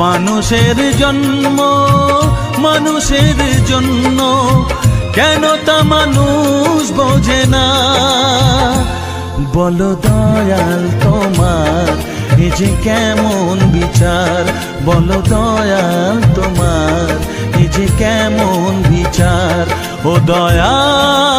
মানুষের জন্ম, মানুষের জন্য। কেন তা মানুষ বোঝে না? বল দয়াল তোমার, এ যে কেমন বিচার। বল দয়াল তোমার, এ যে কেমন বিচার। ও দয়াল